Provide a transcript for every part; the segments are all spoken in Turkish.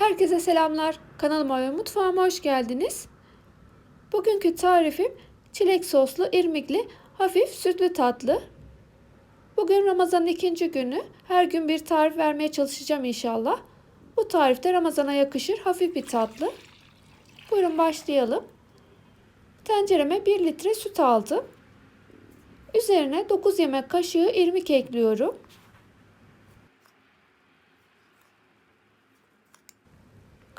Herkese selamlar. Kanalıma ve mutfağıma hoş geldiniz. Bugünkü tarifim çilek soslu irmikli hafif sütlü tatlı. Bugün Ramazan'ın ikinci günü. Her gün bir tarif vermeye çalışacağım inşallah. Bu tarifte Ramazan'a yakışır hafif bir tatlı. Buyurun başlayalım. Tencereme 1 litre süt aldım. Üzerine 9 yemek kaşığı irmik ekliyorum.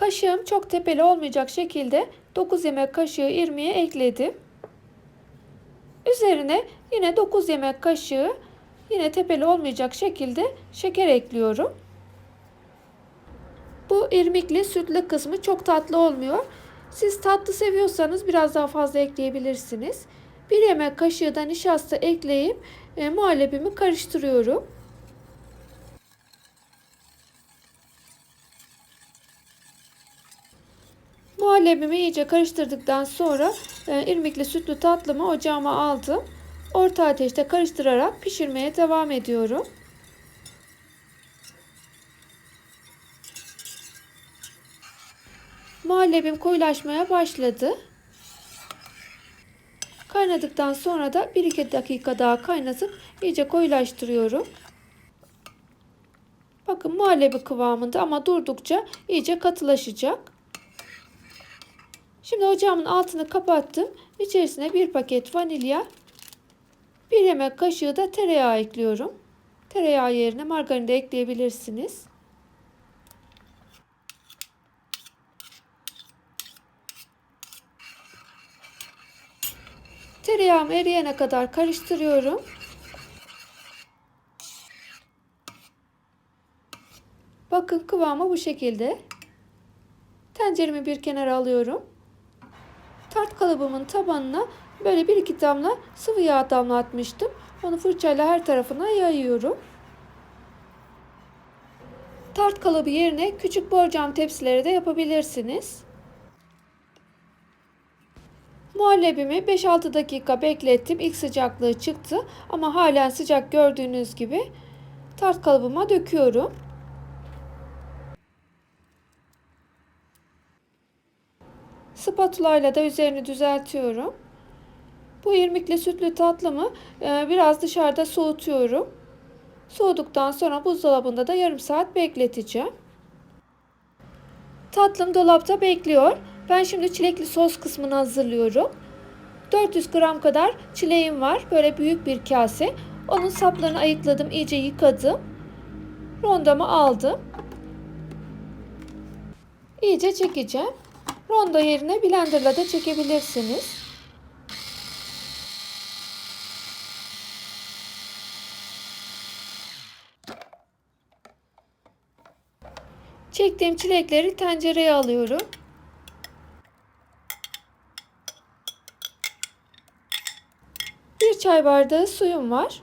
Kaşığım çok tepeli olmayacak şekilde 9 yemek kaşığı irmiği ekledim. Üzerine yine 9 yemek kaşığı yine tepeli olmayacak şekilde şeker ekliyorum. Bu irmikli sütlü kısmı çok tatlı olmuyor. Siz tatlı seviyorsanız biraz daha fazla ekleyebilirsiniz. Bir yemek kaşığı da nişasta ekleyip e, muhallebimi karıştırıyorum. Muhallebimi iyice karıştırdıktan sonra e, irmikli sütlü tatlımı ocağıma aldım. Orta ateşte karıştırarak pişirmeye devam ediyorum. Muhallebim koyulaşmaya başladı. Kaynadıktan sonra da 1-2 dakika daha kaynatıp iyice koyulaştırıyorum. Bakın muhallebi kıvamında ama durdukça iyice katılaşacak. Şimdi ocağımın altını kapattım. İçerisine bir paket vanilya, bir yemek kaşığı da tereyağı ekliyorum. Tereyağı yerine margarin de ekleyebilirsiniz. Tereyağım eriyene kadar karıştırıyorum. Bakın kıvamı bu şekilde. Tenceremi bir kenara alıyorum. Tart kalıbımın tabanına böyle bir iki damla sıvı yağ damlatmıştım. Onu fırçayla her tarafına yayıyorum. Tart kalıbı yerine küçük borcam tepsileri de yapabilirsiniz. Muhallebimi 5-6 dakika beklettim. İlk sıcaklığı çıktı ama halen sıcak gördüğünüz gibi tart kalıbıma döküyorum. Spatula ile de üzerini düzeltiyorum. Bu irmikli sütlü tatlımı e, biraz dışarıda soğutuyorum. Soğuduktan sonra buzdolabında da yarım saat bekleteceğim. Tatlım dolapta bekliyor. Ben şimdi çilekli sos kısmını hazırlıyorum. 400 gram kadar çileğim var. Böyle büyük bir kase. Onun saplarını ayıkladım, iyice yıkadım. Rondamı aldım. İyice çekeceğim. Rondo yerine blenderla da çekebilirsiniz. Çektiğim çilekleri tencereye alıyorum. Bir çay bardağı suyum var.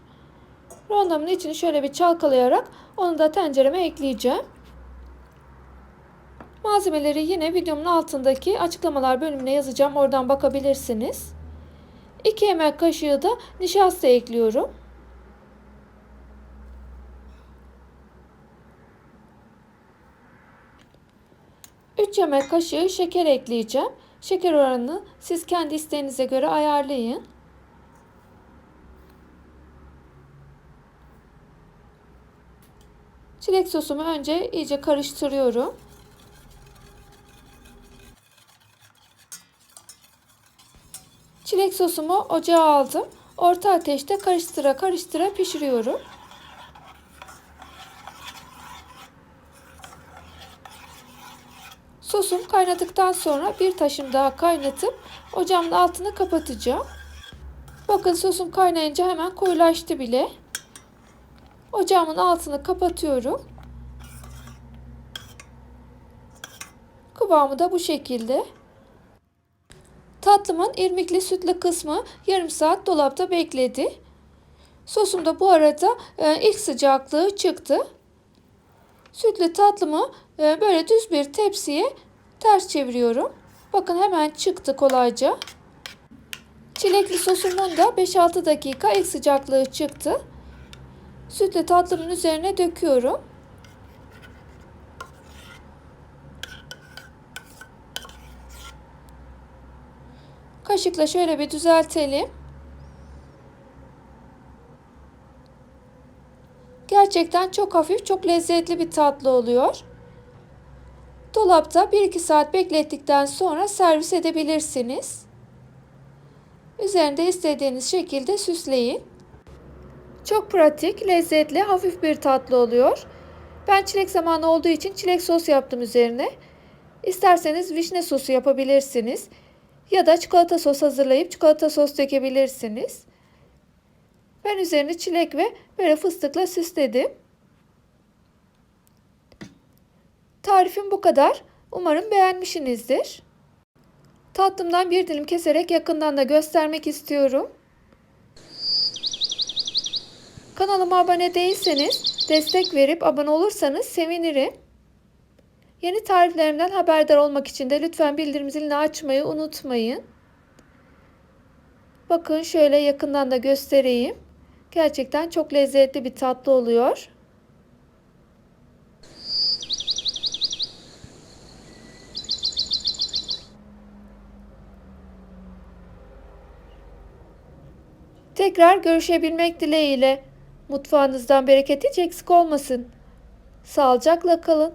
Rondomun içini şöyle bir çalkalayarak onu da tencereme ekleyeceğim. Malzemeleri yine videomun altındaki açıklamalar bölümüne yazacağım. Oradan bakabilirsiniz. 2 yemek kaşığı da nişasta ekliyorum. Üç yemek kaşığı şeker ekleyeceğim. Şeker oranını siz kendi isteğinize göre ayarlayın. Çilek sosumu önce iyice karıştırıyorum. Çilek sosumu ocağa aldım. Orta ateşte karıştıra karıştıra pişiriyorum. Sosum kaynadıktan sonra bir taşım daha kaynatıp ocağımın altını kapatacağım. Bakın sosum kaynayınca hemen koyulaştı bile. Ocağımın altını kapatıyorum. Kıvamı da bu şekilde. Tatlımın irmikli sütlü kısmı yarım saat dolapta bekledi. Sosum da bu arada e, ilk sıcaklığı çıktı. Sütlü tatlımı e, böyle düz bir tepsiye ters çeviriyorum. Bakın hemen çıktı kolayca. Çilekli sosumun da 5-6 dakika ilk sıcaklığı çıktı. Sütlü tatlımın üzerine döküyorum. Kaşıkla şöyle bir düzeltelim. Gerçekten çok hafif, çok lezzetli bir tatlı oluyor. Dolapta 1-2 saat beklettikten sonra servis edebilirsiniz. Üzerinde istediğiniz şekilde süsleyin. Çok pratik, lezzetli, hafif bir tatlı oluyor. Ben çilek zamanı olduğu için çilek sos yaptım üzerine. İsterseniz vişne sosu yapabilirsiniz. Ya da çikolata sos hazırlayıp çikolata sos dökebilirsiniz. Ben üzerine çilek ve böyle fıstıkla süsledim. Tarifim bu kadar. Umarım beğenmişsinizdir. Tatlımdan bir dilim keserek yakından da göstermek istiyorum. Kanalıma abone değilseniz destek verip abone olursanız sevinirim. Yeni tariflerimden haberdar olmak için de lütfen bildirim zilini açmayı unutmayın. Bakın şöyle yakından da göstereyim. Gerçekten çok lezzetli bir tatlı oluyor. Tekrar görüşebilmek dileğiyle. Mutfağınızdan bereket hiç eksik olmasın. Sağlıcakla kalın.